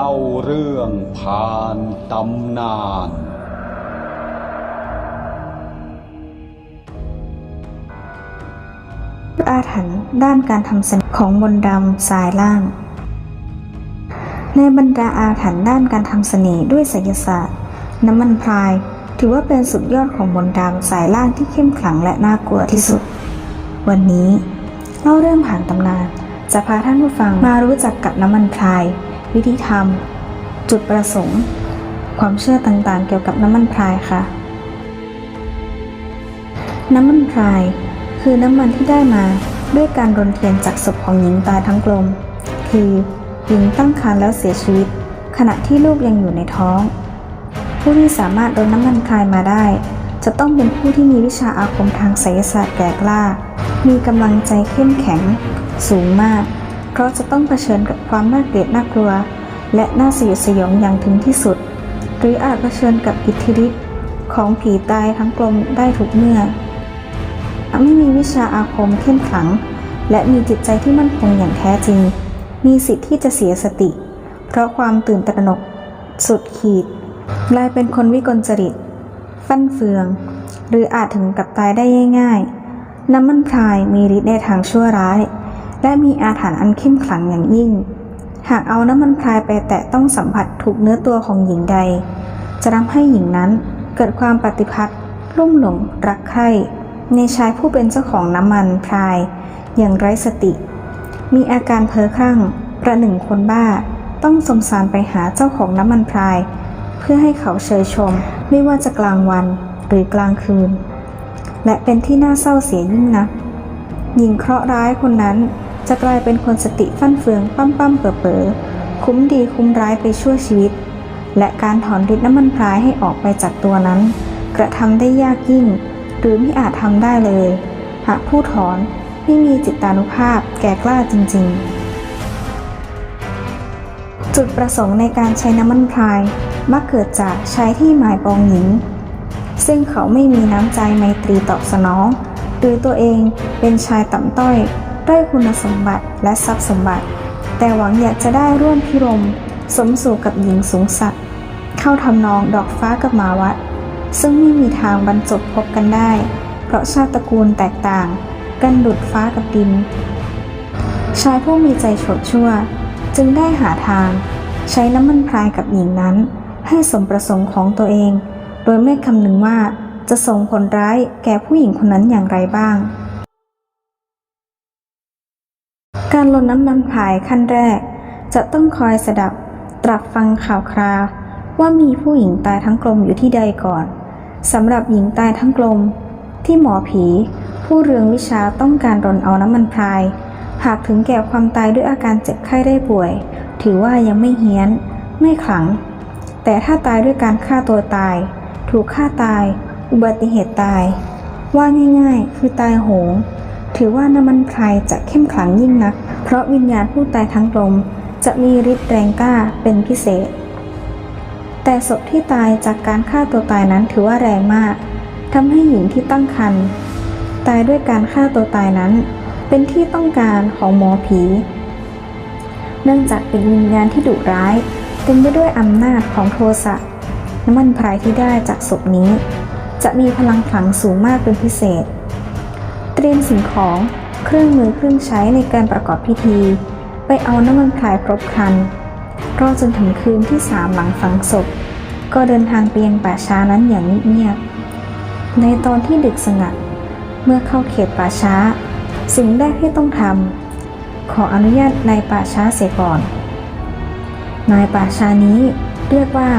เล่าเรื่องผ่านตำนาน อาถรรพ์ด้านการทำเสน่ห์ของมนดำสายล่าง ในบรรดาอาถรรพ์ด้านการทำเสน่ห์ด้วยไสยศาสตร์ น้ำมันพราย ถือว่าเป็นสุดยอดของมนดำสายล่างที่เข้มขลังและน่ากลัวที่สุด วันนี้เล่าเรื่องผ่านตำนาน จะพาท่านผู้ฟังมารู้จักกับน้ำมันพราย วิธีทำจุดประสงค์ ความเชื่อต่างๆ เกี่ยวกับน้ำมันพรายค่ะ น้ำมันพราย คือน้ำมันที่ได้มาด้วยการรนเทียนจากศพของหญิงตายทั้งกลม คือหญิงตั้งครรภ์แล้วเสียชีวิต ขณะที่ลูกยังอยู่ในท้อง ผู้ที่สามารถรนน้ำมันพรายมาได้ จะต้องเป็นผู้ที่มีวิชาอาคมทางไสยศาสตร์แก่กล้า มีกำลังใจเข้มแข็ง สูงมาก ราะจะต้องเผชิญกับความน่าเกลียดน่ากลัว และน่าสยดสยองอย่างถึงที่สุด หรืออาจเผชิญกับอิทธิฤทธิ์ของผีตายทั้งกลมได้ทุกเมื่อไม่มีวิชาอาคมเข้มขลัง และมีจิตใจที่มั่นคงอย่างแท้จริง มีสิทธิ์ที่จะเสียสติ เพราะความตื่นตระหนก สุดขีดกลายเป็นคนวิกลจริต ฟั่นเฟือง หรืออาจถึงกับตายได้ง่ายๆน้ำมันพรายมีฤทธิ์ในทางชั่วร้าย และมีอาถรรพ์อันเข้มขลังอย่างยิ่ง หากเอาน้ำมันพรายไปแตะต้องสัมผัสถูกเนื้อตัวของหญิงใด จะทำให้หญิงนั้นเกิดความปฏิพัทธ์ลุ่มหลงรักใคร่ในชายผู้เป็นเจ้าของน้ำมันพราย อย่างไร้สติ มีอาการเพ้อคลั่งประหนึ่งคนบ้า ต้องสมสารไปหาเจ้าของน้ำมันพราย เพื่อให้เขาเชยชม ไม่ว่าจะกลางวันหรือกลางคืน และเป็นที่น่าเศร้าเสียยิ่งนักหญิงเคราะห์ร้ายคนนั้น จะกลายเป็นคนสติฟั่นเฟืองปั้มปั้มเป๋อเป๋อคุ้มดีคุ้มร้ายไปชั่วชีวิต และการถอนฤทธิ์น้ำมันพรายให้ออกไปจากตัวนั้น กระทำได้ยากยิ่ง หรือไม่อาจทำได้เลย หากผู้ถอนไม่มีจิตานุภาพแก่กล้าจริง ๆ จุดประสงค์ในการใช้น้ำมันพรายมักเกิดจากใช้ที่หมายปองหญิง ซึ่งเขาไม่มีน้ำใจไมตรีตอบสนอง หรือตัวเองเป็นชายต่ำต้อย ด้อยคุณสมบัติและทรัพย์สมบัติ แต่หวังอยากจะได้ร่วมพิรม สมสู่กับหญิงสูงสักดิ์เข้าทำนองดอกฟ้ากับหมาวัด ซึ่งไม่มีทางบรรจบพบกันได้ เพราะชาติตระกูลแตกต่าง กันดุดฟ้ากับดิน ชายผู้มีใจโฉดชั่ว จึงได้หาทาง ใช้น้ำมันพรายกับหญิงนั้น ให้สมประสงค์ของตัวเอง โดยไม่คำนึงว่าจะส่งผลร้ายแก่ผู้หญิงคนนั้นอย่างไรบ้าง การลดน้ำมันพายขั้นแรก จะต้องคอยสดับ ตรับฟังข่าวคราว ว่ามีผู้หญิงตายทั้งกลมอยู่ที่ใดก่อนสำหรับหญิงตายทั้งกลม ที่หมอผี ผู้เรืองวิชาต้องการรนเอาน้ำมันพราย หากถึงแก่ความตายด้วยอาการเจ็บไข้ได้ป่วย ถือว่ายังไม่เฮี้ยน ไม่ขลัง แต่ถ้าตายด้วยการฆ่าตัวตาย ถูกฆ่าตาย อุบัติเหตุตาย ว่าง่ายๆ คือตายโหง ถือว่าน้ำมันพรายจะเข้มขลังยิ่งนัก เพราะวิญญาณผู้ตายทั้งลมจะมีฤทธิ์แรงกล้าเป็นพิเศษ แต่ศพที่ตายจากการฆ่าตัวตายนั้นถือว่าแรงมากทำให้หญิงที่ตั้งครรภ์ตายด้วยการฆ่าตัวตายนั้น เป็นที่ต้องการของหมอผี เนื่องจากเป็นวิญญาณที่ดุร้ายเต็มไปด้วยอำนาจของโทสะน้ำมันพรายที่ได้จากศพนี้ จะมีพลังขลังสูงมากเป็นพิเศษ เตรียมสิ่งของเครื่องมือเครื่องใช้ในการประกอบพิธี ไปเอาน้ำมันพรายครบครันรอจนถึงคืนที่สามหลังฝังศพ ก็เดินทางไปยังป่าช้านั้นอย่างเงียบๆในตอนที่ดึกสงัด เมื่อเข้าเขตป่าช้า สิ่งแรกที่ต้องทำขออนุญาตนายป่าช้าเสียก่อน นายป่าช้านี้เรียกว่า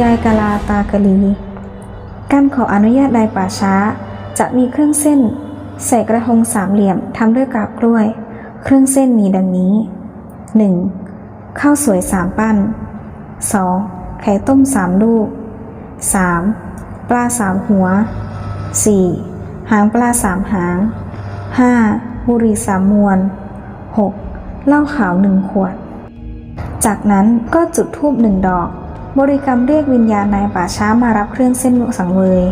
ยายกาลาตากะลี การขออนุญาตนายป่าช้าจะมีเครื่องเส้น ใส่กระทงสามเหลี่ยมทำด้วยกาบกล้วย เครื่องเส้นมีดังนี้ 1. ข้าวสวยสามปั้น 2. ไข่ต้มสามลูก 3. ปลาสามหัว 4. หางปลาสามหาง 5. บุหรี่สามมวน 6. เหล้าขาวหนึ่งขวด จากนั้นก็จุดธูปหนึ่งดอก บริกรรมเรียกวิญญาณนายป่าช้ามารับเครื่องเส้นสังเวย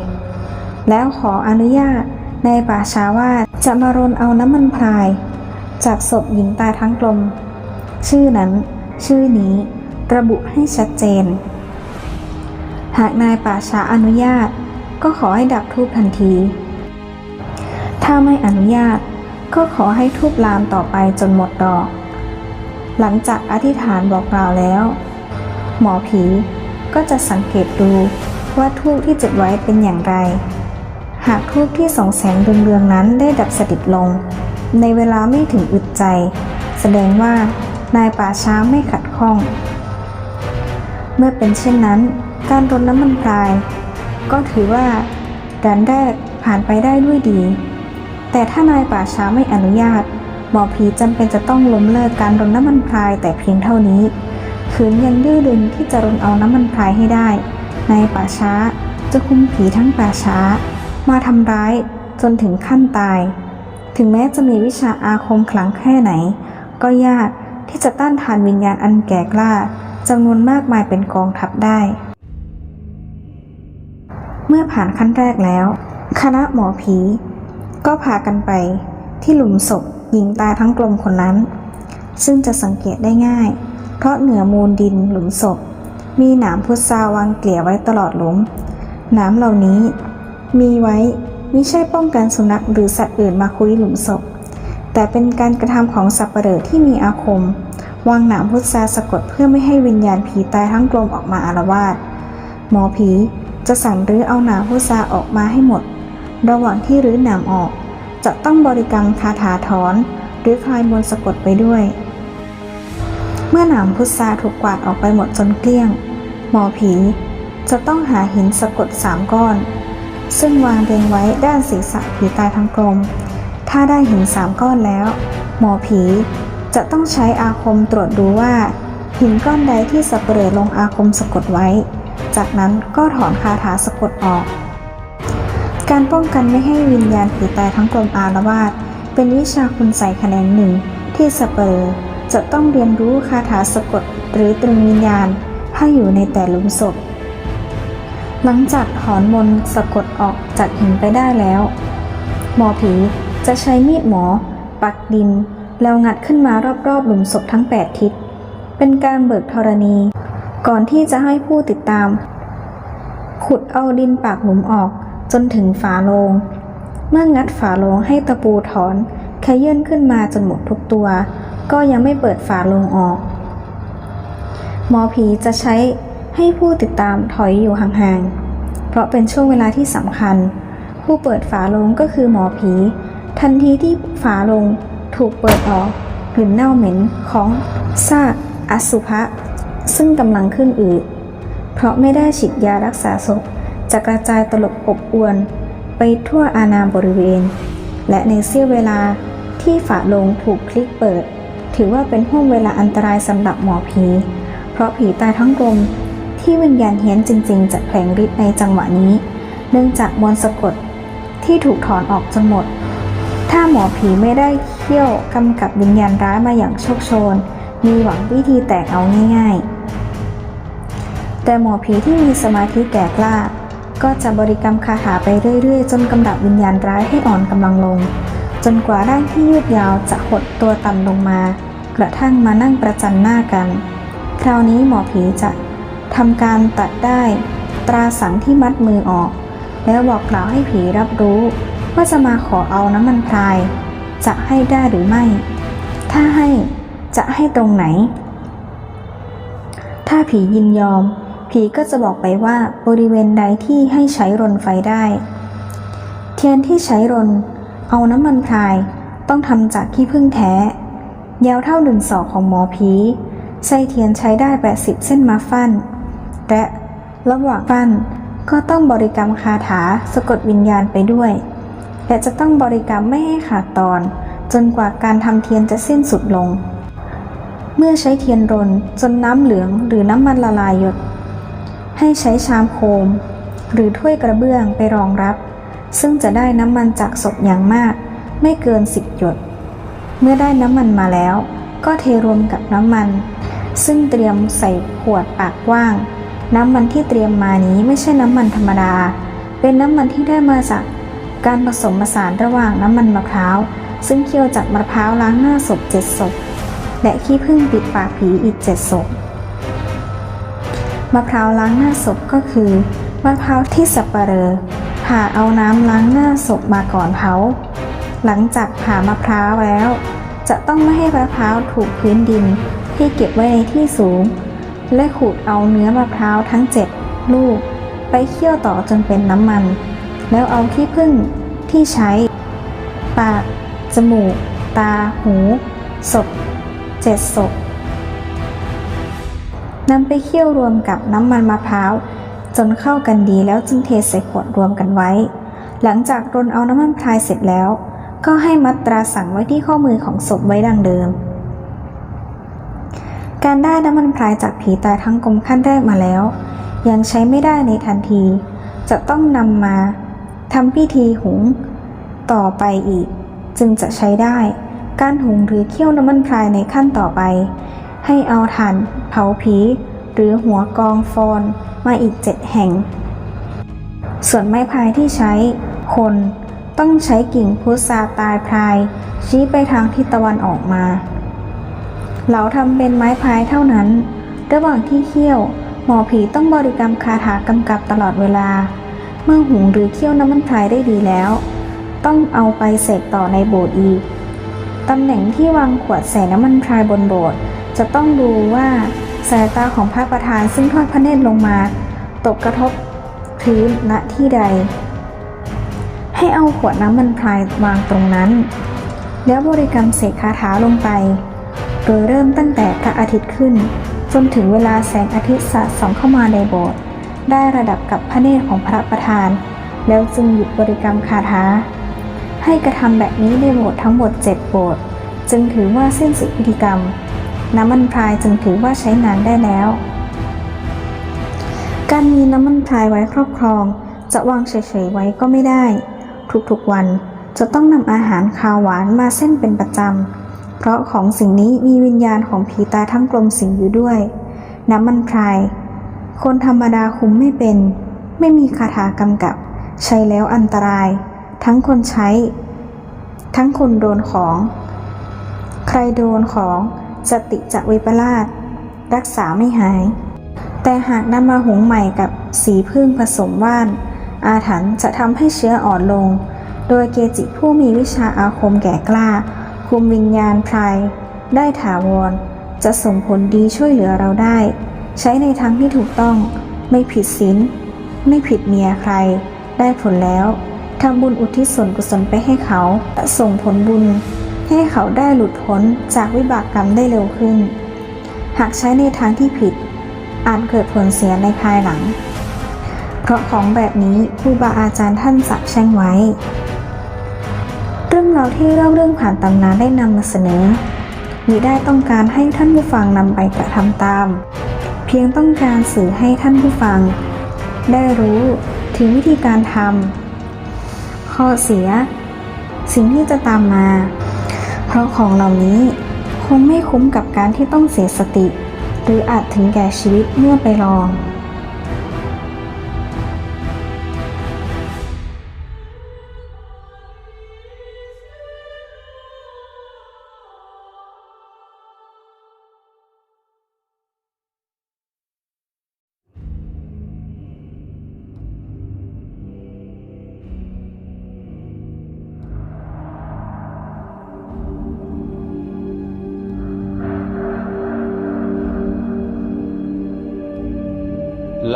แล้วขออนุญาต นายป่าช้าว่าจะมารนเอาน้ำมันพราย จากศพหญิงตายทั้งกลม ชื่อนั้น ชื่อนี้ระบุให้ชัดเจน หากนายป่าช้าอนุญาตก็ขอให้ดับทูบทันที ถ้าไม่อนุญาตก็ขอให้ทูบลามต่อไปจนหมดดอก หลังจากอธิษฐานบอกกล่าวแล้ว หมอผีก็จะสังเกตดูว่าทูบที่จุดไว้เป็นอย่างไร หากทูบที่ส่องแสงเรืองๆนั้นได้ดับสนิทลง ในเวลาไม่ถึงอึดใจ แสดงว่านายป่าช้าไม่ขัดข้อง เมื่อเป็นเช่นนั้น การรดน้ำมันพราย ก็ถือว่าด่านแรกผ่านไปได้ด้วยดี แต่ถ้านายป่าช้าไม่อนุญาต หมอผีจำเป็นจะต้องล้มเลิกการรดน้ำมันพรายแต่เพียงเท่านี้ขืนยังดื้อดึงที่จะรนเอาน้ำมันพรายให้ได้ นายป่าช้าจะคุมผีทั้งป่าช้า มาทำร้ายจนถึงขั้นตาย ถึงแม้จะมีวิชาอาคมขลังแค่ไหน ก็ยากที่จะต้านทานวิญญาณอันแก่กล้าจำนวนมากมายเป็นกองทัพได้ เมื่อผ่านขั้นแรกแล้ว คณะหมอผี ก็พากันไปที่หลุมศพหญิงตายทั้งกลมคนนั้น ซึ่งจะสังเกตได้ง่าย เพราะเหนือมูลดินหลุมศพ มีหนามพุทราวางเกลี่ยไว้ตลอดหลุมหนามเหล่านี้ มีไว้ไม่ใช่ป้องกันสุนัขหรือสัตว์อื่นมาคุยหลุมศพ แต่เป็นการกระทำของสับเปลอที่มีอาคม วางหนามพุทราสะกดเพื่อไม่ให้วิญญาณผีตายทั้งกลมออกมาอารวาสหมอผีจะสั่งรื้อเอาหนามพุทราออกมาให้หมด ระหว่างที่รื้อหนามออก จะต้องบริกรรมคาถาถอน หรือคลายมนต์สะกดไปด้วย เมื่อหนามพุทราถูกกวาดออกไปหมดจนเกลี้ยง หมอผีจะต้องหาหินสะกดสามก้อน ซึ่งวางเรียงไว้ด้านศีรษะผีตายทั้งกลม ถ้าได้หินสามก้อนแล้ว หมอผีจะต้องใช้อาคมตรวจดูว่า หินก้อนใดที่สับเปลือลงอาคมสะกดไว้ จากนั้นก็ถอนคาถาสะกดออก การป้องกันไม่ให้วิญญาณผีตายทั้งกลมอารวาสเป็นวิชาคุณใส่แขนงหนึ่งที่สับเปลือจะต้องเรียนรู้คาถาสะกดหรือตรึงวิญญาณให้อยู่ในแต่หลุมศพ หลังจากถอนมนสะกดออกจากหินไปได้แล้ว หมอผีจะใช้มีดหมอ ปักดิน แล้วงัดขึ้นมารอบๆหลุมศพทั้ง 8 ทิศ เป็นการเบิกธรณี ก่อนที่จะให้ผู้ติดตาม ขุดเอาดินปากหลุมออกจนถึงฝาโลง เมื่องัดฝาโลงให้ตะปูถอนขยื่นขึ้นมาจนหมดทุกตัว ก็ยังไม่เปิดฝาโลงออก หมอผีจะใช้ ให้ผู้ติดตามถอยอยู่ห่างๆ เพราะเป็นช่วงเวลาที่สำคัญ ผู้เปิดฝาลงก็คือหมอผี ทันทีที่ฝาลงถูกเปิดออกกลิ่นเน่าเหม็นของซากอสุภะซึ่งกำลังขึ้นอืดเพราะไม่ได้ฉีดยารักษาศพจะกระจายตลบอบอวนไปทั่วอานามบริเวณ และในเสี้ยวเวลาที่ฝาลงถูกคลิกเปิด ถือว่าเป็นห่วงเวลาอันตรายสำหรับหมอผี เพราะผีตายทั้งกลม ที่วิญญาณเฮี้ยนจริง ๆ จะแผลงฤทธิ์ในจังหวะนี้ เนื่องจากมนต์สะกดที่ถูกถอนออกจนหมด ถ้าหมอผีไม่ได้เขี่ยวกำกับวิญญาณร้ายมาอย่างโชคโชน มีหวังวิธีแตกเอาง่ายๆ แต่หมอผีที่มีสมาธิแก่กล้า ก็จะบริกรรมคาถาไปเรื่อย ๆ จนกำดับวิญญาณร้ายให้อ่อนกำลังลง จนกว่าร่างที่ยืดยาวจะหดตัวต่ำลงมา กระทั่งมานั่งประจันหน้ากัน คราวนี้หมอผีจะ ทำการตัดได้ตราสังที่มัดมือออก แล้วบอกกล่าวให้ผีรับรู้ ว่าจะมาขอเอาน้ำมันพราย จะให้ได้หรือไม่ ถ้าให้จะให้ตรงไหน ถ้าผียินยอม ผีก็จะบอกไปว่าบริเวณใดที่ให้ใช้รนไฟได้ เทียนที่ใช้รน เอาน้ำมันพรายต้องทำจากขี้ผึ้งแท้ ยาวเท่าหนึ่งศอกของหมอผีไส้เทียนใช้ได้ 80 เส้นมาฟัน และระหว่างฟันก็ต้องบริกรรมคาถาสะกดวิญญาณไปด้วย และจะต้องบริกรรมไม่ให้ขาดตอน จนกว่าการทำเทียนจะสิ้นสุดลง เมื่อใช้เทียนรนจนน้ำเหลืองหรือน้ำมันละลายหยด ให้ใช้ชามโคม หรือถ้วยกระเบื้องไปรองรับ ซึ่งจะได้น้ำมันจากศพอย่างมาก ไม่เกิน10หยด เมื่อได้น้ำมันมาแล้ว ก็เทรวมกับน้ำมัน ซึ่งเตรียมใส่ขวดปากกว้าง น้ำมันที่เตรียมมานี้ไม่ใช่น้ำมันธรรมดา เป็นน้ำมันที่ได้มาจากการผสมผสานระหว่างน้ำมันมะพร้าว ซึ่งเคี่ยวจากมะพร้าวล้างหน้าศพเจ็ดศพ และขี้ผึ้งปิดปากผีอีกเจ็ดศพมะพร้าวล้างหน้าศพก็คือมะพร้าวที่สับปะเลอผ่าเอาน้ำล้างหน้าศพมาก่อนเผาหลังจากผ่ามะพร้าวแล้ว จะต้องไม่ให้มะพร้าวถูกพื้นดินที่เก็บไว้ในที่สูง และขูดเอาเนื้อมะพร้าวทั้งเจ็ดลูก ไปเคี่ยวต่อจนเป็นน้ำมัน แล้วเอาขี้ผึ้งที่ใช้ ปาก จมูก ตา หูศพเจ็ดศพนำไปเคี่ยวรวมกับน้ำมันมะพร้าวจนเข้ากันดีแล้วจึงเทใส่ขวดรวมกันไว้ หลังจากรนเอาน้ำมันพรายเสร็จแล้ว ก็ให้มัดตราสั่งไว้ที่ข้อมือของศพไว้ดังเดิม การได้น้ำมันพรายจากผีตายทั้งกลมขั้นแรกมาแล้ว ยังใช้ไม่ได้ในทันที จะต้องนำมาทำพิธีหุง ต่อไปอีก จึงจะใช้ได้ การหุงหรือเคี่ยวน้ำมันพรายในขั้นต่อไป ให้เอาถ่านเผาผี หรือหัวกองฟอนมาอีกเจ็ดแห่ง ส่วนไม้พายที่ใช้คนต้องใช้กิ่งพุทราตายพราย ชี้ไปทางทิศตะวันออกมา เหลาทำเป็นไม้พายเท่านั้น ระหว่างที่เคี่ยว หมอผีต้องบริกรรมคาถากำกับตลอดเวลา เมื่อหุงหรือเคี่ยวน้ำมันพายได้ดีแล้ว ต้องเอาไปเสกต่อในโบสถ์อีกตำแหน่งที่วางขวดใส่น้ำมันพายบนโบสถ์จะต้องดูว่าสายตาของพระประธานซึ่งทอดพระเนตรลงมา ตกกระทบพื้นณที่ใด ให้เอาขวดน้ำมันพายวางตรงนั้น แล้วบริกรรมเสกคาถาลงไป โดยเริ่มตั้งแต่พระอาทิตย์ขึ้น จนถึงเวลาแสงอาทิตย์สาดส่องเข้ามาในโบสถ์ได้ระดับกับพระเนตรของพระประธาน แล้วจึงหยุดบริกรรมคาถาให้กระทำแบบนี้ในโบสถ์ทั้งหมดเจ็ดโบสถ์จึงถือว่าสิ้นสุดพิธีกรรม น้ำมันพรายจึงถือว่าใช้งานได้แล้ว การมีน้ำมันพรายไว้ครอบครอง จะวางเฉยๆไว้ก็ไม่ได้ ทุกๆวันจะต้องนำอาหารคาวหวานมาเส้นเป็นประจำ เพราะของสิ่งนี้มีวิญญาณของผีตายทั้งกลมสิงอยู่ด้วย น้ำมันพราย คนธรรมดาคุมไม่เป็น ไม่มีคาถากำกับ ใช้แล้วอันตราย ทั้งคนใช้ ทั้งคนโดนของ ใครโดนของสติจะวิปลาสรักษาไม่หาย แต่หากนำมาหุงใหม่กับสีพึ่งผสมว่าน อาถรรพ์จะทำให้เชื้ออ่อนลง โดยเกจิผู้มีวิชาอาคมแก่กล้า คุมวิญญาณพรายได้ถาวร จะส่งผลดีช่วยเหลือเราได้ ใช้ในทางที่ถูกต้อง ไม่ผิดศีลไม่ผิดเมียใคร ได้ผลแล้วทำบุญอุทิศส่วนกุศลไปให้เขาจะส่งผลบุญ ให้เขาได้หลุดพ้นจากวิบากกรรมได้เร็วขึ้น หากใช้ในทางที่ผิด อาจเกิดผลเสียในภายหลัง เพราะของแบบนี้ครูบาอาจารย์ท่านสักแช่งไว้ เรื่องราวที่เล่าเรื่องผ่านตำนานได้นำมาเสนอมิได้ต้องการให้ท่านผู้ฟังนำไปกระทำตาม เพียงต้องการสื่อให้ท่านผู้ฟัง ได้รู้ถึงวิธีการทำข้อเสีย สิ่งที่จะตามมา เพราะของเหล่านี้คงไม่คุ้มกับการที่ต้องเสียสติ หรืออาจถึงแก่ชีวิตเมื่อไปลอง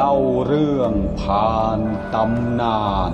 เล่าเรื่องผ่านตำนาน